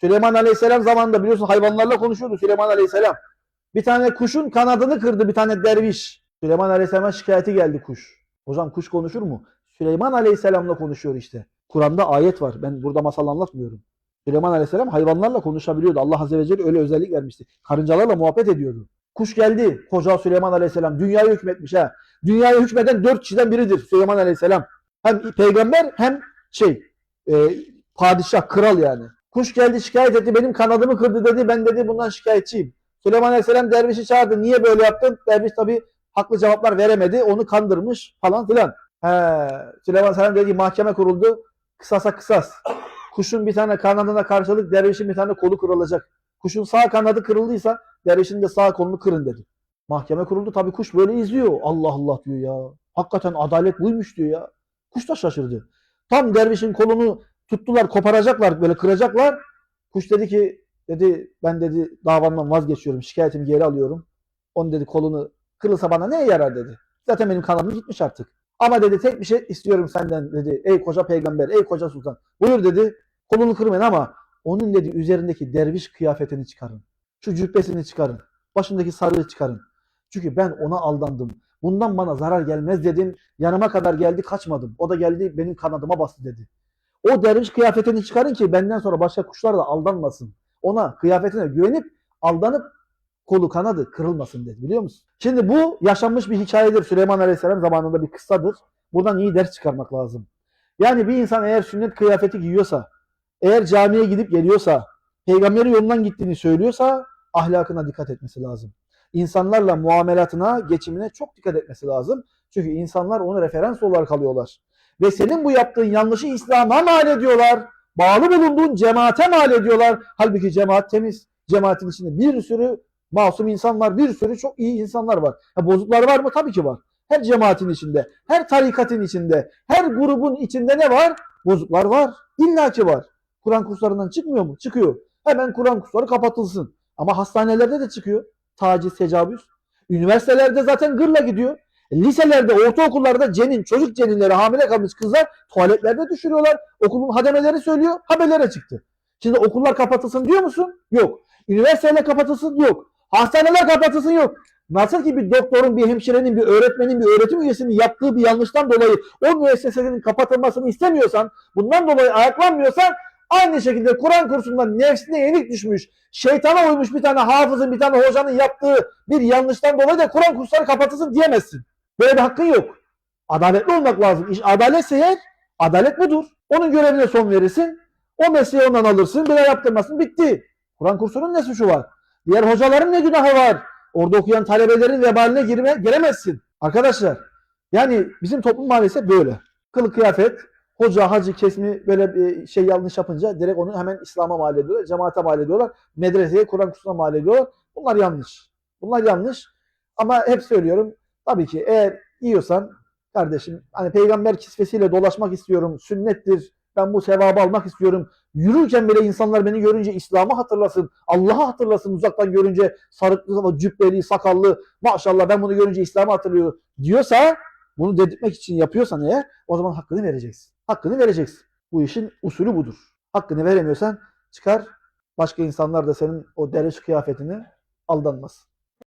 Süleyman Aleyhisselam zamanında biliyorsun hayvanlarla konuşuyordu Süleyman Aleyhisselam. Bir tane kuşun kanadını kırdı bir tane derviş. Süleyman Aleyhisselam'a şikayeti geldi kuş. Hocam kuş konuşur mu? Süleyman Aleyhisselam'la konuşuyor işte. Kur'an'da ayet var. Ben burada masal anlatmıyorum. Süleyman Aleyhisselam hayvanlarla konuşabiliyordu. Allah Azze ve Celle öyle özellik vermişti. Karıncalarla muhabbet ediyordu. Kuş geldi. Koca Süleyman Aleyhisselam. Dünyayı hükmetmiş ha. Dünyayı hükmeden dört kişiden biridir Süleyman Aleyhisselam. Hem peygamber hem şey e, padişah, kral yani. Kuş geldi şikayet etti. Benim kanadımı kırdı dedi. Ben dedi bundan şikayetçiyim. Süleyman Aleyhisselam dervişi çağırdı. Niye böyle yaptın? Derviş tabi haklı cevaplar veremedi. Onu kandırmış falan filan. He, Süleyman Aleyhisselam dedi ki mahkeme kuruldu. Kısasa kısas. Kuşun bir tane kanadına karşılık dervişin bir tane kolu kırılacak. Kuşun sağ kanadı kırıldıysa dervişin de sağ kolunu kırın dedi. Mahkeme kuruldu. Tabii kuş böyle izliyor. Allah Allah diyor ya. Hakikaten adalet buymuş diyor ya. Kuş da şaşırdı. Tam dervişin kolunu tuttular koparacaklar böyle kıracaklar. Kuş dedi ki dedi ben dedi davamdan vazgeçiyorum. Şikayetimi geri alıyorum. Onun dedi kolunu kırılsa bana ne yarar dedi. Zaten benim kanadım gitmiş artık. Ama dedi tek bir şey istiyorum senden dedi. Ey koca peygamber, ey koca sultan. Buyur dedi. Kolunu kırmayın ama onun dedi üzerindeki derviş kıyafetini çıkarın. Şu cübbesini çıkarın. Başındaki sarığı çıkarın. Çünkü ben ona aldandım. Bundan bana zarar gelmez dedim. Yanıma kadar geldi kaçmadım. O da geldi benim kanadıma bastı dedi. O derviş kıyafetini çıkarın ki benden sonra başka kuşlar da aldanmasın. Ona kıyafetine güvenip aldanıp kolu kanadı kırılmasın dedi biliyor musun? Şimdi bu yaşanmış bir hikayedir. Süleyman Aleyhisselam zamanında bir kıssadır. Buradan iyi ders çıkarmak lazım. Yani bir insan eğer sünnet kıyafeti giyiyorsa, eğer camiye gidip geliyorsa, peygamberin yolundan gittiğini söylüyorsa ahlakına dikkat etmesi lazım. İnsanlarla muamelatına, geçimine çok dikkat etmesi lazım. Çünkü insanlar onu referans olarak alıyorlar. Ve senin bu yaptığın yanlışı İslam'a mal ediyorlar. Bağlı bulunduğun cemaate mal ediyorlar. Halbuki cemaat temiz. Cemaatin içinde bir sürü masum insan var. Bir sürü çok iyi insanlar var. Ha, bozuklar var mı? Tabii ki var. Her cemaatin içinde, her tarikatın içinde, her grubun içinde ne var? Bozuklar var. İlla ki var. Kur'an kurslarından çıkmıyor mu? Çıkıyor. Hemen Kur'an kursları kapatılsın. Ama hastanelerde de çıkıyor. Taciz, tecavüz. Üniversitelerde zaten gırla gidiyor. Liselerde, ortaokullarda cenin, çocuk ceninleri, hamile kalmış kızlar tuvaletlerde düşürüyorlar. Okulun hademeleri söylüyor, haberlere çıktı. Şimdi okullar kapatılsın diyor musun? Yok. Üniversiteler kapatılsın? Yok. Hastaneler kapatılsın? Yok. Nasıl ki bir doktorun, bir hemşirenin, bir öğretmenin, bir öğretim üyesinin yaptığı bir yanlıştan dolayı o müesseselerin kapatılmasını istemiyorsan, bundan dolayı ayaklanmıyorsan aynı şekilde Kur'an kursundan nefsine yenik düşmüş, şeytana uymuş bir tane hafızın, bir tane hocanın yaptığı bir yanlıştan dolayı da Kur'an kursları kapatılsın diyemezsin. Böyle bir hakkın yok. Adaletli olmak lazım. İş adaletse eğer, adalet budur. Onun görevine son verirsin. O mesleği ondan alırsın. Bir yaptırmasın. Bitti. Kur'an kursunun ne suçu var? Diğer hocaların ne günahı var? Orada okuyan talebelerin vebaline girme, giremezsin. Arkadaşlar yani bizim toplum maalesef böyle. Kılık kıyafet, hoca, hacı kesimi böyle bir şey yanlış yapınca direkt onu hemen İslam'a mal ediyorlar, cemaate mal ediyorlar, medreseye, Kur'an kursuna mal ediyorlar. Bunlar yanlış. Bunlar yanlış. Ama hep söylüyorum tabii ki eğer yiyorsan kardeşim hani peygamber kisvesiyle dolaşmak istiyorum, sünnettir, ben bu sevabı almak istiyorum. Yürürken bile insanlar beni görünce İslam'ı hatırlasın, Allah'ı hatırlasın uzaktan görünce sarıklı, cübbeli, sakallı, maşallah ben bunu görünce İslam'ı hatırlıyorum diyorsa bunu dedirtmek için yapıyorsan eğer o zaman hakkını vereceksin. Hakkını vereceksin. Bu işin usulü budur. Hakkını veremiyorsan çıkar başka insanlar da senin o derviş kıyafetini aldanmaz.